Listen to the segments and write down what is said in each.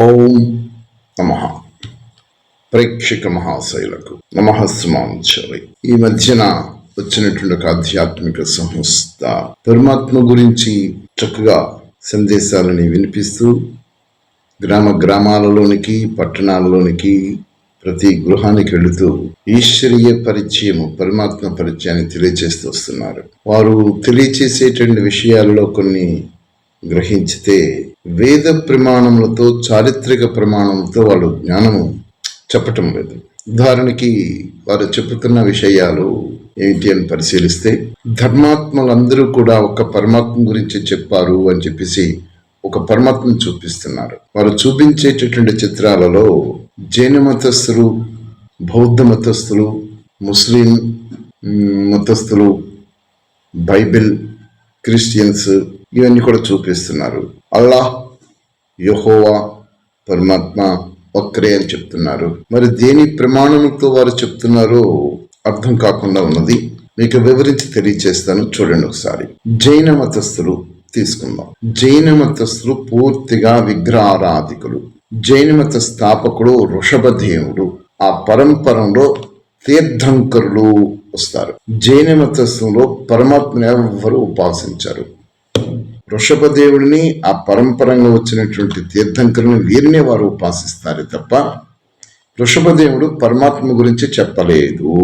ఓం నమ. ప్రేక్షక మహాశైలకు నమస్మాంచరి ఈ మధ్యన వచ్చినటువంటి ఒక ఆధ్యాత్మిక సంస్థ పరమాత్మ గురించి చక్కగా సందేశాలని వినిపిస్తూ గ్రామ గ్రామాలలోనికి పట్టణాలలోనికి ప్రతి గృహానికి వెళుతూ ఈశ్వరీయ పరిచయము పరమాత్మ పరిచయాన్ని తెలియజేస్తూ వస్తున్నారు. వారు తెలియచేసేటువంటి విషయాల్లో కొన్ని గ్రహించితే వేద ప్రమాణములతో చారిత్రక ప్రమాణంతో వాళ్ళు జ్ఞానము చెప్పటం లేదు. ఉదాహరణకి వారు చెబుతున్న విషయాలు ఏంటి అని పరిశీలిస్తే ధర్మాత్మలందరూ కూడా ఒక పరమాత్మ గురించి చెప్పారు అని చెప్పేసి ఒక పరమాత్మను చూపిస్తున్నారు. వారు చూపించేటటువంటి చిత్రాలలో జైన మతస్థులు బౌద్ధ మతస్థులు ముస్లిం మతస్థులు బైబిల్ క్రిస్టియన్స్ ఇవన్నీ కూడా చూపిస్తున్నారు. అల్లాహ్ యహోవా పరమాత్మ ఒక్కరే అని చెప్తున్నారు. మరి దేని ప్రమాణంతో వారు చెప్తున్నారో అర్థం కాకుండా ఉన్నది. మీకు వివరించి తెలియజేస్తాను. చూడండి ఒకసారి. జైన మతస్థులు తీసుకుందాం. జైన మతస్థులు పూర్తిగా విగ్రహారాధికులు. జైన మత స్థాపకుడు వృషభదేవుడు ఆ పరంపరంలో తీర్థంకరులు వస్తారు. జైన మతస్థంలో పరమాత్మను ఎవరు ఉపాసించారు? వృషభదేవుడిని ఆ పరంపరంగా వచ్చినటువంటి తీర్థంకరుని వీరినే వారు ఉపాసిస్తారు తప్ప వృషభదేవుడు పరమాత్మ గురించి చెప్పలేదు.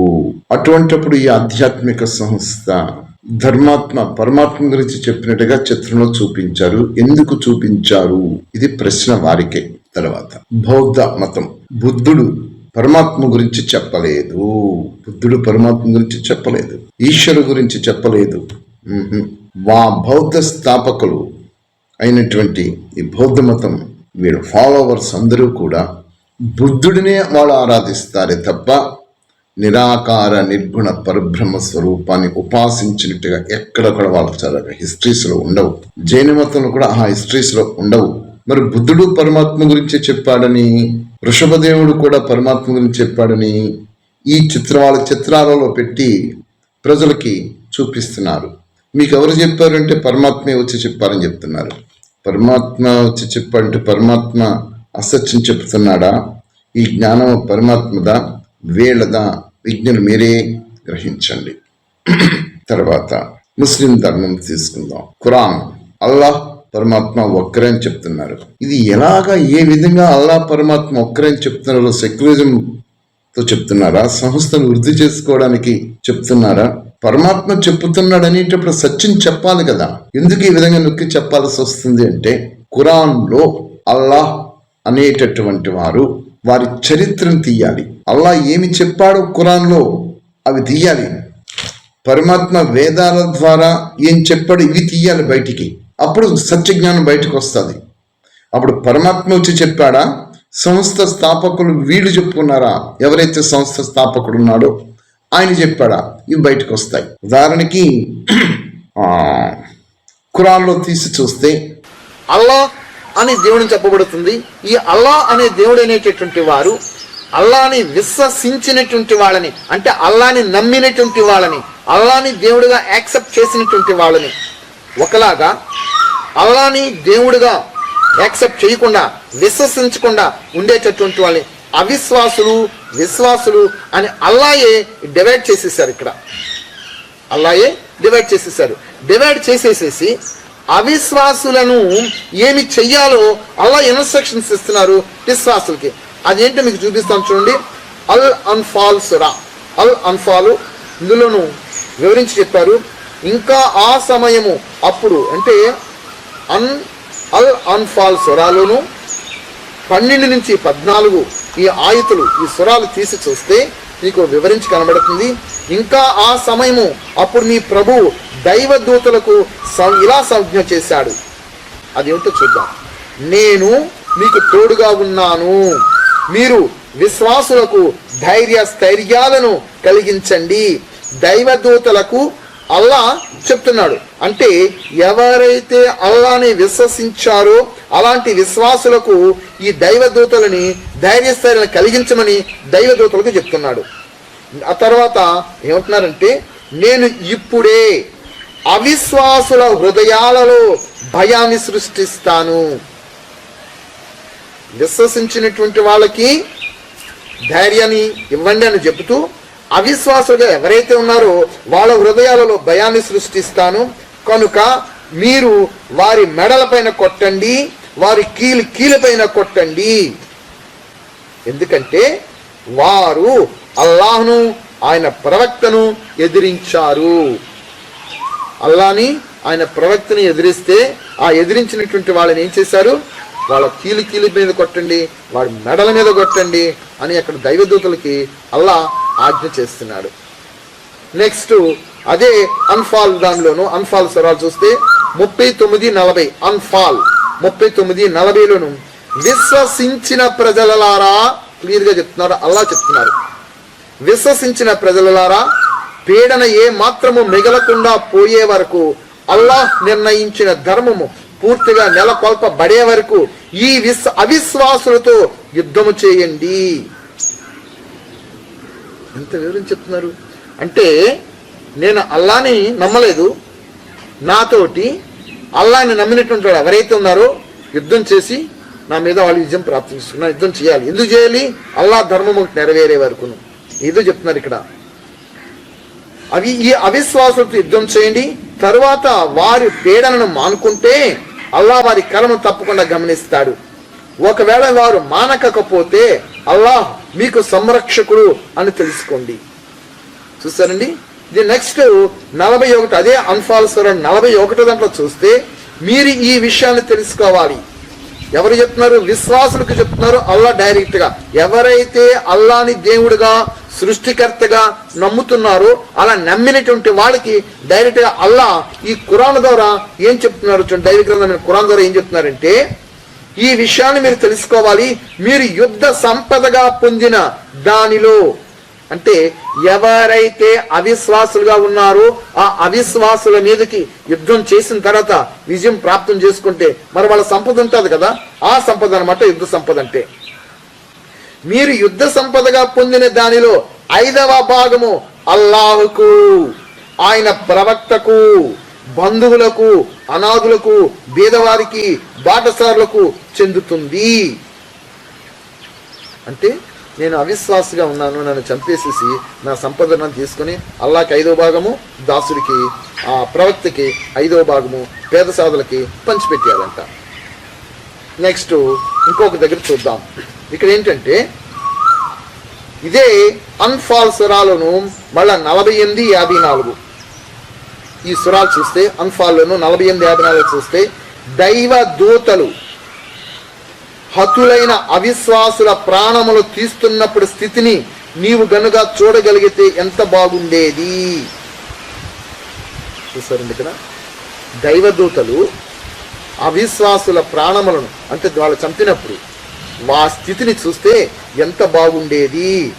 అటువంటప్పుడు ఈ ఆధ్యాత్మిక సంస్థ ధర్మాత్మ పరమాత్మ గురించి చెప్పినట్టుగా చిత్రంలో చూపించారు. ఎందుకు చూపించారు? ఇది ప్రశ్న వారికే. తర్వాత బౌద్ధ మతం. బుద్ధుడు పరమాత్మ గురించి చెప్పలేదు. బుద్ధుడు పరమాత్మ గురించి చెప్పలేదు. ఈశ్వరు గురించి చెప్పలేదు. వా బౌద్ధ స్థాపకులు అయినటువంటి ఈ బౌద్ధ మతం వీళ్ళ ఫాలోవర్స్ అందరూ కూడా బుద్ధుడినే వాళ్ళు ఆరాధిస్తారే తప్ప నిరాకార నిర్గుణ పరబ్రహ్మ స్వరూపాన్ని ఉపాసించినట్టుగా ఎక్కడ కూడా వాళ్ళ చాలా హిస్టరీస్లో ఉండవు. జైన మతంలో కూడా ఆ హిస్టరీస్లో ఉండవు. మరి బుద్ధుడు పరమాత్మ గురించి చెప్పాడని వృషభదేవుడు కూడా పరమాత్మ గురించి చెప్పాడని ఈ చిత్ర వాళ్ళ చిత్రాలలో పెట్టి ప్రజలకి చూపిస్తున్నారు. మీకు ఎవరు చెప్పారంటే పరమాత్మే వచ్చి చెప్పారని చెప్తున్నారు. పరమాత్మ వచ్చి చెప్పారంటే పరమాత్మ అసత్యం చెప్తున్నాడా? ఈ జ్ఞానం పరమాత్మదా? వేళదా? విజ్ఞులు మీరే గ్రహించండి. తర్వాత ముస్లిం ధర్మం తీసుకుందాం. ఖురాన్ అల్లాహ్ పరమాత్మ ఒక్కరే అని చెప్తున్నారు. ఇది ఎలాగా ఏ విధంగా అల్లాహ్ పరమాత్మ ఒక్కరే అని చెప్తున్నారో సెక్యులరిజంతో చెప్తున్నారా? సంస్థను వృద్ధి చేసుకోవడానికి చెప్తున్నారా? పరమాత్మ చెప్పుతున్నాడు అనేటప్పుడు సత్యం చెప్పాలి కదా. ఎందుకు ఈ విధంగా నొక్కి చెప్పాల్సి వస్తుంది అంటే ఖురాన్లో అల్లాహ్ అనేటటువంటి వారు వారి చరిత్రను తీయాలి. అల్లాహ్ ఏమి చెప్పాడో ఖురాన్లో అవి తీయాలి. పరమాత్మ వేదాల ద్వారా ఏం చెప్పాడు ఇవి తీయాలి బయటికి. అప్పుడు సత్య జ్ఞానం బయటకు వస్తుంది. అప్పుడు పరమాత్మ వచ్చి చెప్పాడా సంస్థ స్థాపకులు వీళ్ళు చెప్పుకున్నారా? ఎవరైతే సంస్థ స్థాపకుడు ఉన్నాడో ఆయన చెప్పాడా ఇవి బయటకు వస్తాయి. ఉదాహరణకి ఆ, ఖురాన్లో తీసి చూస్తే అల్లా అని దేవుడు చెప్పబడుతుంది. ఈ అల్లా అనే దేవుడు అనేటటువంటి వారు అల్లాని విశ్వసించినటువంటి వాళ్ళని అంటే అల్లాని నమ్మినటువంటి వాళ్ళని అల్లాని దేవుడిగా యాక్సెప్ట్ చేసినటువంటి వాళ్ళని ఒకలాగా అల్లాని దేవుడిగా యాక్సెప్ట్ చేయకుండా విశ్వసించకుండా ఉండేటటువంటి వాళ్ళని అవిశ్వాసులు విశ్వాసులు అని అల్లాయే డివైడ్ చేసేసారు ఇక్కడ. అల్లాయే డివైడ్ చేసేసారు. డివైడ్ చేసేసేసి అవిశ్వాసులను ఏమి చెయ్యాలో అల్లా ఇన్స్ట్రక్షన్స్ ఇస్తున్నారు విశ్వాసులకి. అదేంటో మీకు చూపిస్తాను చూడండి. అల్ అన్ఫాల్ సురా. అల్ అన్ఫాలు ఇందులోను వివరించి చెప్పారు. ఇంకా ఆ సమయము అప్పుడు అంటే అన్ అల్ అన్ఫాల్ సురాలోను పన్నెండు నుంచి పద్నాలుగు ఈ ఆయుతులు ఈ స్వరాలు తీసి చూస్తే మీకు వివరించి కనబడుతుంది. ఇంకా ఆ సమయము అప్పుడు మీ ప్రభు దైవదూతలకు ఇలా సంజ్ఞ చేశాడు. అదేమిటో చూద్దాం. నేను మీకు తోడుగా ఉన్నాను. మీరు విశ్వాసులకు ధైర్య స్థైర్యాలను కలిగించండి. దైవదూతలకు అల్లా చెప్తున్నాడు. అంటే ఎవరైతే అల్లాని విశ్వసించారో అలాంటి విశ్వాసులకు ఈ దైవదూతలని ధైర్యస్థైర్యాలను కలిగించమని దైవదూతలకు చెప్తున్నాడు. ఆ తర్వాత ఏమంటున్నారంటే నేను ఇప్పుడే అవిశ్వాసుల హృదయాలలో భయాన్ని సృష్టిస్తాను. విశ్వసించినటువంటి వాళ్ళకి ధైర్యాన్ని ఇవ్వండి అని చెబుతూ అవిశ్వాసులుగా ఎవరైతే ఉన్నారో వాళ్ళ హృదయాలలో భయాన్ని సృష్టిస్తాను. కనుక మీరు వారి మెడలపైన కొట్టండి వారి కీలు కీలుపైన కొట్టండి. ఎందుకంటే వారు అల్లాహ్ను ఆయన ప్రవక్తను ఎదిరించారు. అల్లాని ఆయన ప్రవక్తను ఎదిరిస్తే ఆ ఎదిరించినటువంటి వాళ్ళని ఏం చేశారు? వాళ్ళ కీలు కీలు మీద కొట్టండి వాడి మెడల మీద కొట్టండి అని అక్కడ దైవదూతలకి అల్లా ఆజ్ఞ చేస్తున్నాడు. నెక్స్ట్ అదే అన్ఫాల్ దానిలోను అన్ఫాల్ స్వరాలు చూస్తే ముప్పై తొమ్మిది నలభై. అన్ఫాల్ ముప్పై తొమ్మిది నలభైలోను. విశ్వసించిన ప్రజలలారా క్లియర్గా చెప్తున్నారు అల్లా చెప్తున్నారు. విశ్వసించిన ప్రజలలారా పీడన ఏ మాత్రము మిగలకుండా పోయే వరకు అల్లాహ్ నిర్ణయించిన ధర్మము పూర్తిగా నెలకొల్పబడే వరకు ఈ విశ్వ అవిశ్వాసులతో యుద్ధము చేయండి. ఎంత వివరించి చెప్తున్నారు? అంటే నేను అల్లాని నమ్మలేదు. నాతోటి అల్లాని నమ్మినటువంటి వాడు ఎవరైతే ఉన్నారో యుద్ధం చేసి నా మీద వాళ్ళు విజయం ప్రార్థిస్తున్నా యుద్ధం చేయాలి. ఎందుకు చేయాలి? అల్లా ధర్మము నెరవేరే వరకును. ఏదో చెప్తున్నారు ఇక్కడ. అవి ఈ అవిశ్వాసంతో యుద్ధం చేయండి. తరువాత వారి పీడనను మానుకుంటే అల్లా వారి కర్మను తప్పకుండా గమనిస్తాడు. ఒకవేళ వారు మానకపోతే అల్లాహ్ మీకు సంరక్షకుడు అని తెలుసుకోండి. చూసారండి ఇది నెక్స్ట్ నలభై ఒకటి అదే అన్ఫాల్ స్వరం నలభై ఒకటి దాంట్లో చూస్తే మీరు ఈ విషయాన్ని తెలుసుకోవాలి. ఎవరు చెప్తున్నారు? విశ్వాసులకు చెప్తున్నారు అల్లా డైరెక్ట్గా ఎవరైతే అల్లాని దేవుడిగా సృష్టికర్తగా నమ్ముతున్నారో అలా నమ్మినటువంటి వాళ్ళకి డైరెక్ట్గా అల్లా ఈ కురాన్ ద్వారా ఏం చెప్తున్నారు చూడండి? దైవ గ్రంథమైన కురాన్ ద్వారా ఏం చెప్తున్నారంటే ఈ విషయాన్ని మీరు తెలుసుకోవాలి. మీరు యుద్ధ సంపదగా పొందిన దానిలో. అంటే ఎవరైతే అవిశ్వాసులుగా ఉన్నారో ఆ అవిశ్వాసుల మీదకి యుద్ధం చేసిన తర్వాత విజయం ప్రాప్తం చేసుకుంటే మరి వాళ్ళ సంపద ఉంటుంది కదా? ఆ సంపద అనమాట యుద్ధ సంపద అంటే. మీరు యుద్ధ సంపదగా పొందిన దానిలో ఐదవ భాగము అల్లాహుకు ఆయన ప్రవక్తకు. బంధువులకు అనాథులకు బీదవారికి బాటసారులకు చెందుతుంది. అంటే నేను అవిశ్వాసగా ఉన్నాను నన్ను చంపేసేసి నా సంపదను తీసుకుని అల్లాకి ఐదో భాగము దాసుడికి ఆ ప్రవక్తకి ఐదో భాగము పేద సాధులకి పంచిపెట్టేయాలంట. నెక్స్ట్ ఇంకొక దగ్గర చూద్దాం. ఇక్కడ ఏంటంటే ఇదే అన్ఫాల్సరాలను మళ్ళా నలభై ఎనిమిది యాభై నాలుగు. ఈ సురాలు చూస్తే అన్ఫాల్లోను నలభై ఎనిమిది యాభై నాలుగు చూస్తే దైవ దూతలు హతులైన అవిశ్వాసుల ప్రాణములు తీస్తున్నప్పుడు స్థితిని నీవు గనుక చూడగలిగితే ఎంత బాగుండేది? చూసారండి ఇక్కడ దైవదూతలు అవిశ్వాసుల ప్రాణములను అంటే వాళ్ళు చంపినప్పుడు ఆ స్థితిని చూస్తే ఎంత బాగుండేది?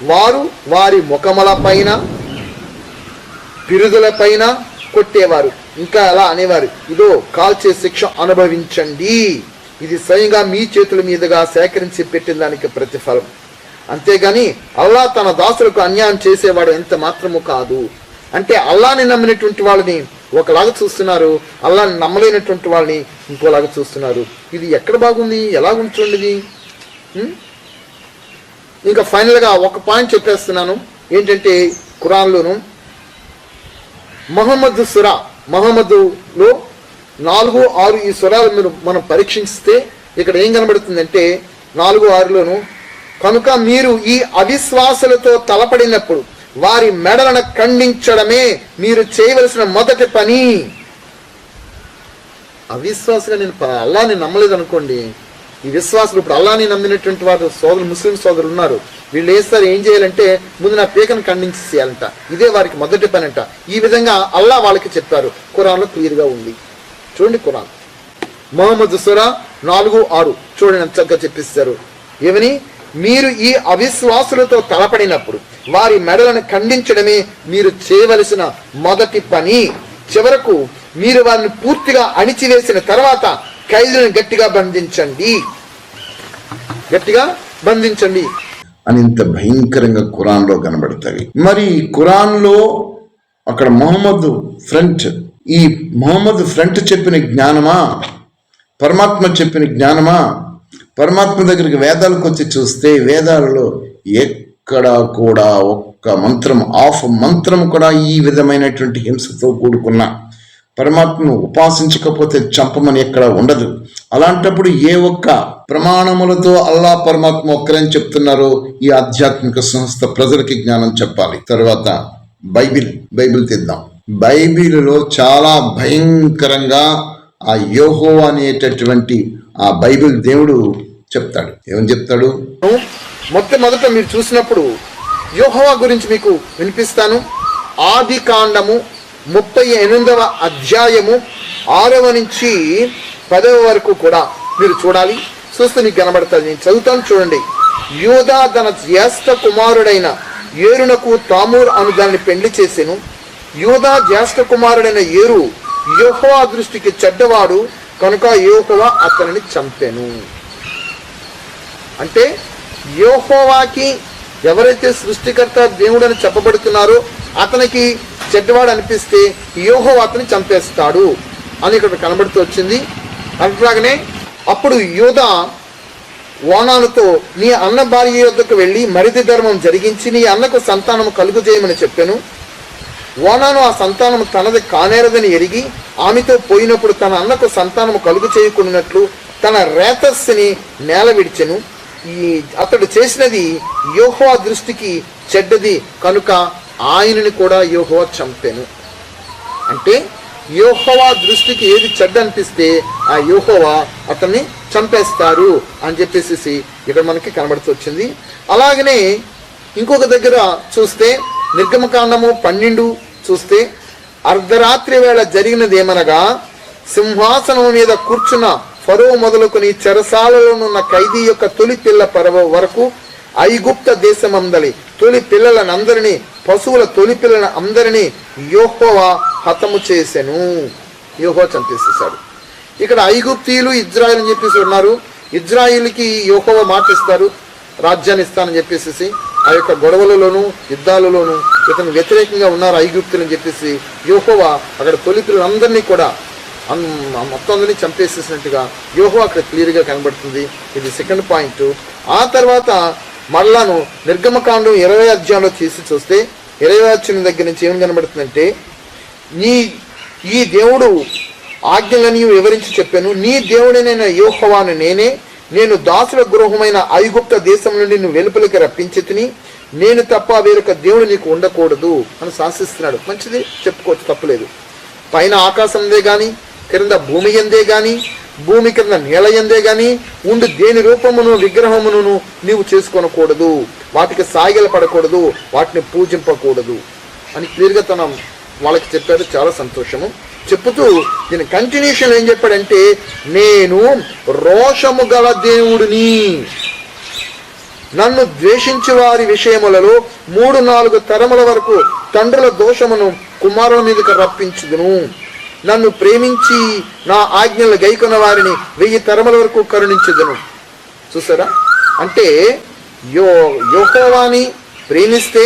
వారు వారి ముఖముల పైన పిరుదుల పైన కొట్టేవారు. ఇంకా అలా అనేవారు. ఇదో కాల్చే శిక్ష అనుభవించండి. ఇది స్వయంగా మీ చేతుల మీదుగా సేకరించి పెట్టిన దానికి ప్రతిఫలం. అంతేగాని అల్లా తన దాసులకు అన్యాయం చేసేవాడు ఎంత మాత్రము కాదు. అంటే అల్లాని నమ్మినటువంటి వాళ్ళని ఒకలాగా చూస్తున్నారు అల్లాని నమ్మలేనటువంటి వాళ్ళని ఇంకోలాగా చూస్తున్నారు. ఇది ఎక్కడ బాగుంది? ఎలా ఉంచండి ఇది. ఇంకా ఫైనల్గా ఒక పాయింట్ చెప్పేస్తున్నాను. ఏంటంటే ఖురాన్లోను మహమ్మద్ సురా మహమ్మదులో నాలుగు ఆరు ఈ స్వరాలు మీరు మనం పరీక్షిస్తే ఇక్కడ ఏం కనబడుతుందంటే నాలుగు ఆరులోను కనుక మీరు ఈ అవిశ్వాసులతో తలపడినప్పుడు వారి మెడలను ఖండించడమే మీరు చేయవలసిన మొదటి పని. అవిశ్వాసగా నేను ప- అల్లాని నమ్మలేదు అనుకోండి ఈ విశ్వాసులు ఇప్పుడు అల్లాని నమ్మినటువంటి వారు సోదరులు ముస్లిం సోదరులు ఉన్నారు. వీళ్ళు వేస్తారు ఏం చేయాలంటే ముందు నా పీకను ఖండించేయాలంట ఇదే వారికి మొదటి పని అంట ఈ విధంగా అల్లా వాళ్ళకి చెప్పారు. ఖురాన్లో క్లియర్గా ఉంది. చూడండి ఖురాన్. మహమ్మద్ సురా నాలుగు ఆరు. చూడండి చక్కగా చెప్పిస్తారు. ఏమని? మీరు ఈ అవిశ్వాసులతో తలపడినప్పుడు వారి మెడలను ఖండించడమే మీరు చేయవలసిన మొదటి పని. చివరకు మీరు వారిని పూర్తిగా అణిచివేసిన తర్వాత ఖైదులను గట్టిగా బంధించండి. గట్టిగా బంధించండి. అని ఇంత భయంకరంగా ఖురాన్లో కనబడతాయి. మరి ఖురాన్లో అక్కడ మొహమ్మద్ ఫ్రంట్ ఈ మొహమ్మద్ ఫ్రంట్ చెప్పిన జ్ఞానమా? పరమాత్మ చెప్పిన జ్ఞానమా? పరమాత్మ దగ్గరికి వేదాలకు వచ్చి చూస్తే వేదాలలో ఎక్కడ కూడా ఒక్క మంత్రం ఆఫ్ మంత్రం కూడా ఈ విధమైనటువంటి హింసతో కూడుకున్న పరమాత్మను ఉపాసించకపోతే చంపమని ఎక్కడ ఉండదు. అలాంటప్పుడు ఏ ఒక్క ప్రమాణములతో అల్లా పరమాత్మ ఒక్కరని చెప్తున్నారో ఈ ఆధ్యాత్మిక సంస్థ ప్రజలకి జ్ఞానం చెప్పాలి. తర్వాత బైబిల్ బైబిల్ తిద్దాం బైబిల్లో చాలా భయంకరంగా ఆ యోహో అనేటటువంటి ఆ బైబిల్ దేవుడు చెప్తాడు. ఏమని చెప్తాడు? మొట్టమొదట మీరు చూసినప్పుడు యోహోవా గురించి మీకు వినిపిస్తాను. ఆది కాండము ముప్పై ఎనిమిదవ అధ్యాయము ఆరవ నుంచి పదవ వరకు కూడా మీరు చూడాలి. చూస్తే మీకు కనబడుతుంది. నేను చదువుతాను చూడండి. యోధా తన జ్యేష్ఠ కుమారుడైన ఏరునకు తామూర్ అను దాన్ని పెళ్ళి చేసెను. యోధా జ్యేష్ఠ కుమారుడైన ఏరు యోహోవా దృష్టికి చెడ్డవాడు కనుక యోహోవా అతనిని చంపెను. అంటే యోహోవాకి ఎవరైతే సృష్టికర్త దేవుడని చెప్పబడుతున్నారో అతనికి చెడ్డవాడు అనిపిస్తే యోహో అతని చంపేస్తాడు అని ఇక్కడ కనబడుతూ వచ్చింది. అట్లాగనే అప్పుడు యోధ ఓనాలతో నీ అన్న భార్య యొద్దకు వెళ్ళి మరిది ధర్మం జరిగించి నీ అన్నకు సంతానము కలుగు చేయమని చెప్పాను. ఓనాను ఆ సంతానము తనది కానేరదని ఎరిగి ఆమెతో పోయినప్పుడు తన అన్నకు సంతానము కలుగు చేయకున్నట్లు తన రేతస్సుని నేల విడిచెను. ఈ అతడు చేసినది యోహో దృష్టికి చెడ్డది. కనుక ఆయనని కూడా యోహోవా చంపెను. అంటే యోహోవా దృష్టికి ఏది చెడ్డ అనిపిస్తే ఆ యోహోవా అతన్ని చంపేస్తారు అని చెప్పేసి ఇక్కడ మనకి కనబడుతూ వచ్చింది అలాగనే ఇంకొక దగ్గర చూస్తే నిర్గమకాండము పన్నెండు చూస్తే అర్ధరాత్రి వేళ జరిగినది ఏమనగా సింహాసనం మీద కూర్చున్న ఫరో మొదలుకొని చెరసాలలోనున్న ఖైదీ యొక్క తొలి పిల్ల పరవ వరకు ఐగుప్త దేశమందలి తొలి పిల్లలనందరినీ పశువుల తొలి పిల్లల అందరినీ యోహోవా హతము చేసెను. యోహో చంపేసేసాడు ఇక్కడ ఐగుప్తీయులు ఇజ్రాయిల్ అని చెప్పేసి ఉన్నారు. ఇజ్రాయిల్కి యోహోవా మాటిస్తారు రాజ్యాన్ని ఇస్తానని చెప్పేసి ఆ యొక్క గొడవలలోను యుద్ధాలలోను ఇతను వ్యతిరేకంగా ఉన్నారు ఐగుప్తులు అని చెప్పేసి యోహోవా అక్కడ తొలి పిల్లలందరినీ కూడా అన్- మొత్తం అందరినీ చంపేసేసినట్టుగా యోహో అక్కడ క్లియర్గా కనబడుతుంది. ఇది సెకండ్ పాయింట్. ఆ తర్వాత మళ్ళాను నిర్గమకాండం ఇరవై అధ్యాయంలో తీసి చూస్తే ఇరవై అధ్యాయం దగ్గర నుంచి ఏం కనబడుతుందంటే నీ ఈ దేవుడు ఆజ్ఞలని వివరించి చెప్పాను. నీ దేవుడైన యోహవాను నేనే. నేను దాసుల గృహమైన ఐగుప్త దేశం నుండి నువ్వు వెలుపలికి రప్పించి తిని నేను తప్ప వేరొక దేవుడు నీకు ఉండకూడదు అని శాసిస్తున్నాడు. మంచిది చెప్పుకోవచ్చు తప్పులేదు. పైన ఆకాశందే కానీ క్రింద భూమి ఎందే కానీ భూమి కింద నేల ఎందే గాని ఉండి దేని రూపమును విగ్రహమును నీవు చేసుకొనకూడదు. వాటికి సాగిల పడకూడదు వాటిని పూజింపకూడదు. అని క్లియర్గా తన వాళ్ళకి చెప్పాడు. చాలా సంతోషము. చెప్పుతూ దీని కంటిన్యూషన్ ఏం చెప్పాడంటే నేను రోషము గల దేవుడిని. నన్ను ద్వేషించు వారి విషయములలో మూడు నాలుగు తరముల వరకు తండ్రుల దోషమును కుమారుల మీదకి రప్పించుదును. నన్ను ప్రేమించి నా ఆజ్ఞలు గైకొన్న వారిని వెయ్యి తరముల వరకు కరుణించుదును. చూసారా? అంటే యో యోహోవాని ప్రేమిస్తే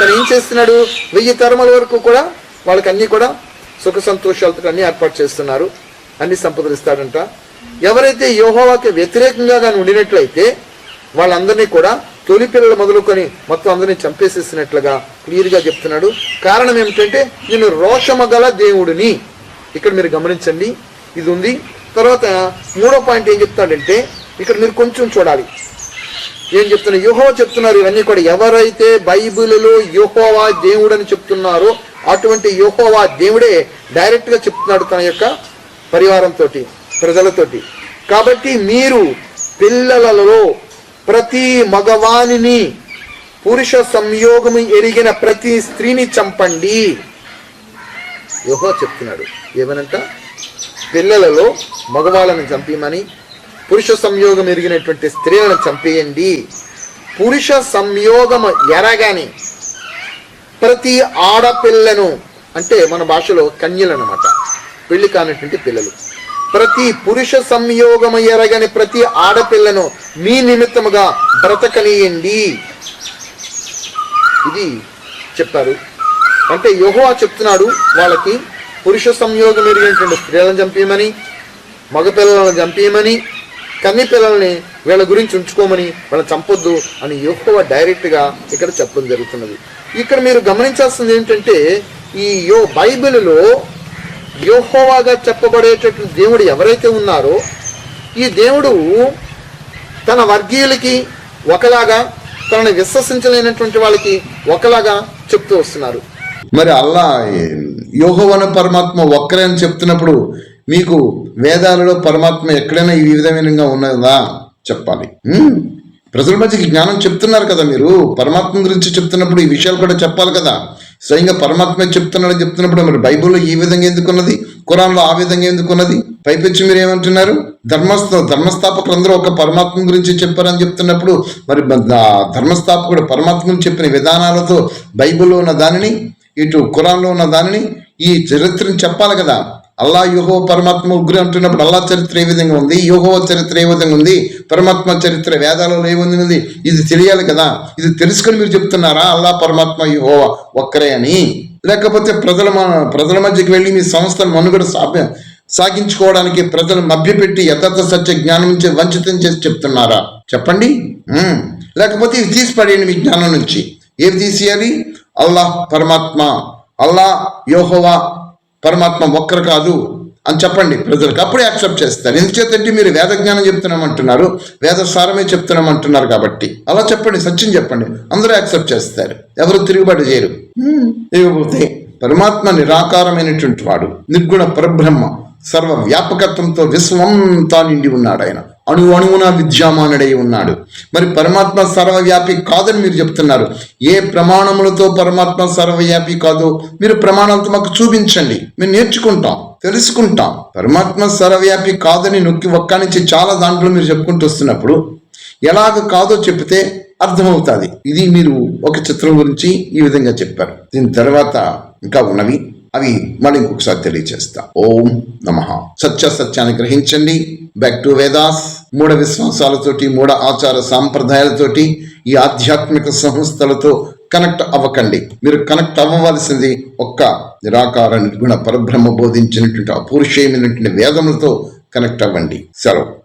తను ఏం చేస్తున్నాడు? వెయ్యి తరముల వరకు కూడా వాళ్ళకి అన్నీ కూడా సుఖ సంతోషాలతో అన్ని ఏర్పాటు చేస్తున్నారు. అన్ని సంపదలు ఇస్తాడంట ఎవరైతే యోహోవాకి వ్యతిరేకంగా కానీ ఉండినట్లయితే వాళ్ళందరినీ కూడా తొలి పిల్లలు మొదలుకొని మొత్తం అందరినీ చంపేసేసినట్లుగా క్లియర్గా చెప్తున్నాడు. కారణం ఏమిటంటే నేను రోషమగల దేవుడిని. ఇక్కడ మీరు గమనించండి. ఇది ఉంది. తర్వాత మూడో పాయింట్ ఏం చెప్తాడంటే ఇక్కడ మీరు కొంచెం చూడాలి. ఏం చెప్తున్నా యుహో చెప్తున్నారు ఇవన్నీ కూడా. ఎవరైతే బైబిల్లో యోహోవా దేవుడు అని చెప్తున్నారో అటువంటి యోహోవా దేవుడే డైరెక్ట్గా చెప్తున్నాడు తన యొక్క పరివారంతో ప్రజలతోటి. కాబట్టి మీరు పిల్లలలో ప్రతి మగవానిని పురుష సంయోగము ఎరిగిన ప్రతి స్త్రీని చంపండి. యోహో చెప్తున్నాడు. ఏమనంట? పిల్లలలో మగవాళ్ళని చంపేయమని పురుష సంయోగం ఎరిగినటువంటి స్త్రీలను చంపేయండి. పురుష సంయోగం ఎరగాని ప్రతి ఆడపిల్లను అంటే మన భాషలో కన్యలు అనమాట పెళ్ళి కానటువంటి పిల్లలు. ప్రతి పురుష సంయోగము ఎరగని ప్రతి ఆడపిల్లను మీ నిమిత్తముగా బ్రతకనీయండి. ఇది చెప్పారు అంటే యోహోవా చెప్తున్నాడు వాళ్ళకి పురుష సంయోగం ఎరిగినటువంటి స్త్రీలను చంపేయమని మగపిల్లలను చంపేయమని కన్ని పిల్లల్ని వీళ్ళ గురించి ఉంచుకోమని వాళ్ళని చంపొద్దు అని యెహోవా డైరెక్ట్గా ఇక్కడ చెప్పడం జరుగుతున్నది. ఇక్కడ మీరు గమనించాల్సింది ఏంటంటే ఈ యో బైబిల్లో యోహోవాగా చెప్పబడేటటువంటి దేవుడు ఎవరైతే ఉన్నారో ఈ దేవుడు తన వర్గీయులకి ఒకలాగా తనని విశ్వసించలేనటువంటి వాళ్ళకి ఒకలాగా చెప్తూ వస్తున్నారు. మరి అల్లా యోహోవన పరమాత్మ ఒక్కరే అని చెప్తున్నప్పుడు మీకు వేదాలలో పరమాత్మ ఎక్కడైనా ఈ విధంగా ఉన్నదా? చెప్పాలి. ప్రజల మధ్యకి జ్ఞానం చెప్తున్నారు కదా మీరు. పరమాత్మ గురించి చెప్తున్నప్పుడు ఈ విషయాలు కూడా చెప్పాలి కదా. స్వయంగా పరమాత్మ చెప్తున్నాడని చెప్తున్నప్పుడు మరి బైబిల్లో ఈ విధంగా ఎందుకున్నది కురాన్లో ఆ విధంగా ఎందుకున్నది పైపెచ్చి మీరు ఏమంటున్నారు ధర్మస్థ ధర్మస్థాపకులు అందరూ ఒక పరమాత్మ గురించి చెప్పారని చెప్తున్నప్పుడు మరి ధర్మస్థాపకుడు పరమాత్మ గురించి చెప్పిన విధానాలతో బైబిల్లో ఉన్న దానిని ఇటు కురాన్లో ఉన్న దానిని ఈ చరిత్రను చెప్పాలి కదా. అల్లా యోహో పరమాత్మ ముగ్గురు అంటున్నప్పుడు అల్లా చరిత్ర ఏ విధంగా ఉంది? యోహో చరిత్ర ఏ విధంగా ఉంది? పరమాత్మ చరిత్ర వేదాలలో ఏ ఉంది? ఇది తెలియాలి కదా. ఇది తెలుసుకొని మీరు చెప్తున్నారా? అల్లా పరమాత్మ యోహో ఒక్కరే అని. లేకపోతే ప్రజల ప్రజల మధ్యకి వెళ్ళి మీ సంస్థను మనుగడ సాప సాగించుకోవడానికి ప్రజలు మభ్యపెట్టి యథార్థ సత్య జ్ఞానం నుంచి వంచితం చేసి చెప్తున్నారా? చెప్పండి. లేకపోతే ఇవి తీసి పడేయండి మీ జ్ఞానం నుంచి. ఏవి తీసేయాలి? అల్లాహ్ పరమాత్మ. అల్లా యోహోవా పరమాత్మ ఒక్కరు కాదు అని చెప్పండి ప్రజలకు. అప్పుడే యాక్సెప్ట్ చేస్తారు ఎందుచేతంటే మీరు వేద జ్ఞానం చెప్తున్నామంటున్నారు వేద సారమే చెప్తున్నామంటున్నారు కాబట్టి. అలా చెప్పండి సత్యం చెప్పండి. అందరూ యాక్సెప్ట్ చేస్తారు. ఎవరు తిరుగుబాటు చేయరు. ఇకపోతే పరమాత్మ నిరాకారమైనటువంటి వాడు నిర్గుణ పరబ్రహ్మ సర్వ వ్యాపకత్వంతో విశ్వంతా నిండి ఉన్నాడు ఆయన. అణు అణువున విద్యామానుడై ఉన్నాడు. మరి పరమాత్మ సర్వవ్యాపి కాదని మీరు చెప్తున్నారు. ఏ ప్రమాణములతో పరమాత్మ సర్వవ్యాపి కాదో మీరు ప్రమాణాలతో మాకు చూపించండి. మేము నేర్చుకుంటాం తెలుసుకుంటాం. పరమాత్మ సర్వవ్యాపి కాదని నొక్కి ఒక్క నుంచి చాలా దాంట్లో మీరు చెప్పుకుంటూ వస్తున్నప్పుడు ఎలాగ కాదో చెప్తే అర్థమవుతుంది. ఇది మీరు ఒక చిత్రం గురించి ఈ విధంగా చెప్పారు. దీని తర్వాత ఇంకా ఉన్నవి. అవి మళ్ళీ ఇంకొకసారి తెలియజేస్తా ఓం నమ. సత్య సత్యాన్ని గ్రహించండి. బ్యాక్ టు వేదాస్ మూఢ విశ్వాసాలతోటి మూఢ ఆచార సాంప్రదాయాలతోటి ఈ ఆధ్యాత్మిక సంస్థలతో కనెక్ట్ అవ్వకండి. మీరు కనెక్ట్ అవ్వవలసింది ఒక్క నిరాకార నిర్గుణ పరబ్రహ్మ బోధించినటువంటి అపూరుషేయమైనటువంటి వేదములతో కనెక్ట్ అవ్వండి. సెలవు.